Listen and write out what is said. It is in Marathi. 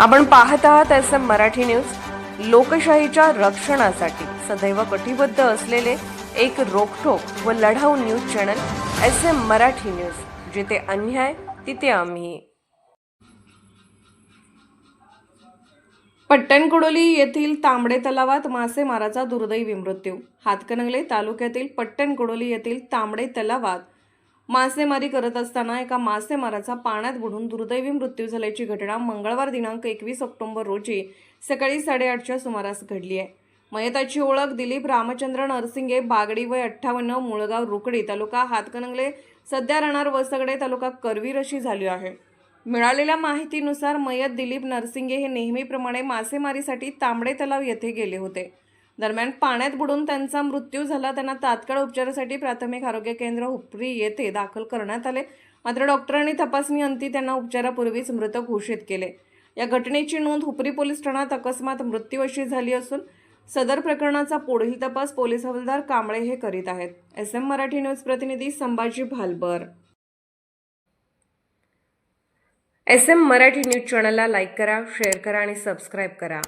आपण पाहत आहात एस एम मराठी न्यूज. लोकशाहीच्या रक्षणासाठी सदैव कटिबद्ध असलेले एक रोखोक व लढाऊ news channel S M Marathi news. जिथे अन्याय तिथे आम्ही. पट्टणकुडोली येथील तांबडे तलावात मासेमाराचा दुर्दैवी मृत्यू. हातकणंगले तालुक्यातील पट्टणकुडोली येथील तांबडे तलावात मासेमारी करत असताना एका मासेमाराचा पाण्यात बुडून दुर्दैवी मृत्यू झाल्याची घटना मंगळवार दिनांक एकवीस ऑक्टोबर रोजी सकाळी साडेआठच्या सुमारास घडली आहे. मयताची ओळख दिलीप रामचंद्र नरसिंगे बागडी वय अठ्ठावन्न मुळगाव रुकडी तालुका हातकणंगले सध्या राहणार वसगडे तालुका करवीर अशी झाली आहे. मिळालेल्या माहितीनुसार मयत दिलीप नरसिंगे हे नेहमीप्रमाणे मासेमारीसाठी तांबडे तलाव येथे गेले होते. दरम्यान पाण्यात बुडून त्यांचा मृत्यू झाला. त्यांना तात्काळ उपचारासाठी प्राथमिक आरोग्य केंद्र हुपरी येथे दाखल करण्यात आले. मात्र डॉक्टरांनी तपासणी अंती त्यांना उपचारापूर्वीच मृत घोषित केले. या घटनेची नोंद हुपरी पोलीस ठाण्यात अकस्मात मृत्यू अशी झाली असून सदर प्रकरणाचा पुढील तपास पोलीस हवालदार कांबळे हे करीत आहेत. एस एम मराठी न्यूज प्रतिनिधी Sambhaji Bhalbar. S M Marathi news चॅनलला लाईक करा शेअर करा आणि सबस्क्राईब करा.